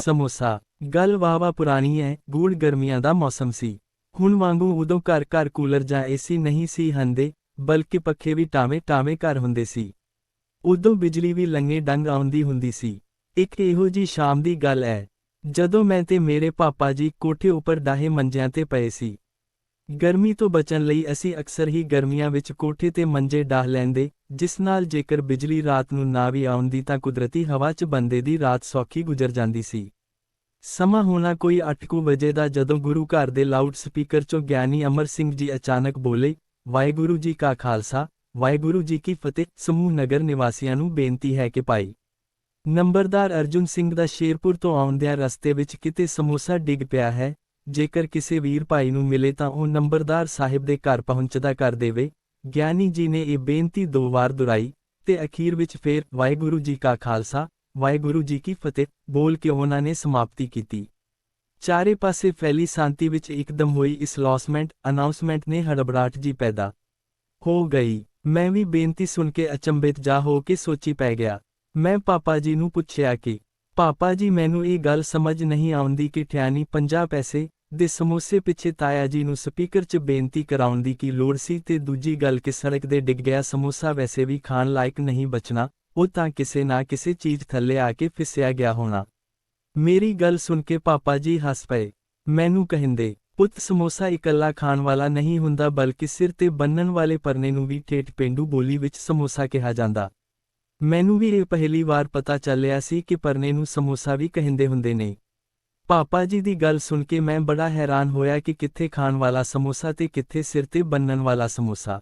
ਸਮੋਸਾ। ਗੱਲ ਵਾਵਾ ਪੁਰਾਣੀ ਹੈ ਗੂੜ ਗਰਮੀਆਂ ਦਾ ਮੌਸਮ ਸੀ। ਹੁਣ ਵਾਂਗੂ ਉਦੋਂ ਘਰ ਘਰ ਕੂਲਰ ਜਾਂ ਏਸੀ ਨਹੀਂ ਸੀ ਹੰਦੇ, ਬਲਕਿ ਪੱਖੇ ਵੀ ਟਾਵੇਂ ਟਾਵੇਂ ਘਰ ਹੁੰਦੇ ਸੀ। ਉਦੋਂ ਬਿਜਲੀ ਵੀ ਲੰਗੇ ਡੰਗ ਆਉਂਦੀ ਹੁੰਦੀ ਸੀ। ਇੱਕ ਇਹੋ ਜੀ ਸ਼ਾਮ ਦੀ ਗੱਲ ਹੈ ਜਦੋਂ ਮੈਂ ਤੇ ਮੇਰੇ ਪਾਪਾ ਜੀ ਕੋਠੇ ਉੱਪਰ ਡਾਹੇ ਮੰਜਿਆਂ ਤੇ ਪਏ ਸੀ। ਗਰਮੀ ਤੋਂ ਬਚਣ ਲਈ ਅਸੀਂ ਅਕਸਰ ਹੀ ਗਰਮੀਆਂ ਵਿੱਚ ਕੋਠੇ ਤੇ ਮੰਜੇ ਡਾਹ ਲੈਂਦੇ, ਜਿਸ ਨਾਲ ਜੇਕਰ ਬਿਜਲੀ ਰਾਤ ਨੂੰ ਨਾ ਵੀ ਆਉਂਦੀ ਤਾਂ ਕੁਦਰਤੀ ਹਵਾ 'ਚ ਬੰਦੇ ਦੀ ਰਾਤ ਸੌਖੀ ਗੁਜ਼ਰ ਜਾਂਦੀ ਸੀ। ਸਮਾਂ ਹੋਣਾ ਕੋਈ 8:00 ਵਜੇ ਦਾ ਜਦੋਂ ਗੁਰੂ ਘਰ ਦੇ ਲਾਊਡ ਸਪੀਕਰ 'ਚੋਂ ਗਿਆਨੀ ਅਮਰ ਸਿੰਘ ਜੀ ਅਚਾਨਕ ਬੋਲੇ, ਵਾਹਿਗੁਰੂ ਜੀ ਕਾ ਖਾਲਸਾ, ਵਾਹਿਗੁਰੂ ਜੀ ਕੀ ਫਤਿਹ। ਸਮੂਹ ਨਗਰ ਨਿਵਾਸੀਆਂ ਨੂੰ ਬੇਨਤੀ ਹੈ ਕਿ ਭਾਈ ਨੰਬਰਦਾਰ ਅਰਜੁਨ ਸਿੰਘ ਦਾ ਸ਼ੇਰਪੁਰ ਤੋਂ ਆਉਂਦਿਆਂ ਰਸਤੇ ਵਿੱਚ ਕਿਤੇ ਸਮੋਸਾ ਡਿੱਗ ਪਿਆ ਹੈ ਜੇਕਰ ਕਿਸੇ ਵੀਰ ਭਾਈ ਨੂੰ ਮਿਲੇ ਤਾਂ ਉਹ ਨੰਬਰਦਾਰ ਸਾਹਿਬ ਦੇ ਘਰ ਪਹੁੰਚਦਾ ਕਰ ਦੇਵੇ। ਗਿਆਨੀ ਜੀ ਨੇ ਇਹ ਬੇਨਤੀ ਦੋ ਵਾਰ ਦੁਹਰਾਈ ਤੇ ਅਖੀਰ ਵਿੱਚ ਫੇਰ ਵਾਹਿਗੁਰੂ ਜੀ ਕਾ ਖਾਲਸਾ, ਵਾਹਿਗੁਰੂ ਜੀ ਕੀ ਫਤਿਹ ਬੋਲ ਕੇ ਉਹਨਾਂ ਨੇ ਸਮਾਪਤੀ ਕੀਤੀ। ਚਾਰੇ ਪਾਸੇ ਫੈਲੀ ਸ਼ਾਂਤੀ ਵਿੱਚ ਇੱਕਦਮ ਹੋਈ ਇਸ ਲੌਸਮੈਂਟ ਅਨਾਉਂਸਮੈਂਟ ਨੇ ਹੜਬੜਾਟ ਜੀ ਪੈਦਾ ਹੋ ਗਈ। ਮੈਂ ਵੀ ਬੇਨਤੀ ਸੁਣ ਕੇ ਅਚੰਭਿਤ ਜਾ ਹੋ ਕੇ ਸੋਚੀ ਪੈ ਗਿਆ। ਮੈਂ ਪਾਪਾ ਜੀ ਨੂੰ ਪੁੱਛਿਆ ਕਿ ਪਾਪਾ ਜੀ, ਮੈਨੂੰ ਇਹ ਗੱਲ ਸਮਝ ਨਹੀਂ ਆਉਂਦੀ ਕਿ ਠਿਆਨੀ 50 ਪੈਸੇ ਦੇ ਸਮੋਸੇ ਪਿੱਛੇ ਤਾਇਆ ਜੀ ਨੂੰ ਸਪੀਕਰ 'ਚ ਬੇਨਤੀ ਕਰਾਉਣ ਦੀ ਕੀ ਲੋੜ ਸੀ ਤੇ ਦੂਜੀ ਗੱਲ ਕਿ ਸੜਕ ਦੇ ਡਿੱਗ ਗਿਆ ਸਮੋਸਾ ਵੈਸੇ ਵੀ ਖਾਣ ਲਾਇਕ ਨਹੀਂ ਬਚਣਾ, ਉਹ ਤਾਂ ਕਿਸੇ ਨਾ ਕਿਸੇ ਚੀਜ਼ ਥੱਲੇ ਆ ਕੇ ਫਿਸਿਆ ਗਿਆ ਹੋਣਾ। ਮੇਰੀ ਗੱਲ ਸੁਣ ਕੇ ਪਾਪਾ ਜੀ ਹੱਸ ਪਏ। ਮੈਨੂੰ ਕਹਿੰਦੇ, ਪੁੱਤ, ਸਮੋਸਾ ਇਕੱਲਾ ਖਾਣ ਵਾਲਾ ਨਹੀਂ ਹੁੰਦਾ, ਬਲਕਿ ਸਿਰ ਤੇ ਬੰਨਣ ਵਾਲੇ ਪਰਨੇ ਨੂੰ ਵੀ ਠੇਠ ਪੇਂਡੂ ਬੋਲੀ ਵਿੱਚ ਸਮੋਸਾ ਕਿਹਾ ਜਾਂਦਾ। ਮੈਨੂੰ ਵੀ ਇਹ ਪਹਿਲੀ ਵਾਰ ਪਤਾ ਚੱਲਿਆ ਸੀ ਕਿ ਪਰਨੇ ਨੂੰ ਸਮੋਸਾ ਵੀ ਕਹਿੰਦੇ ਹੁੰਦੇ ਨੇ। ਪਾਪਾ ਜੀ ਦੀ ਗੱਲ ਸੁਣ ਕੇ ਮੈਂ ਬੜਾ ਹੈਰਾਨ ਹੋਇਆ ਕਿ ਕਿੱਥੇ ਖਾਣ ਵਾਲਾ ਸਮੋਸਾ ਤੇ ਕਿੱਥੇ ਸਿਰ ਤੇ ਬੰਨਣ ਵਾਲਾ ਸਮੋਸਾ।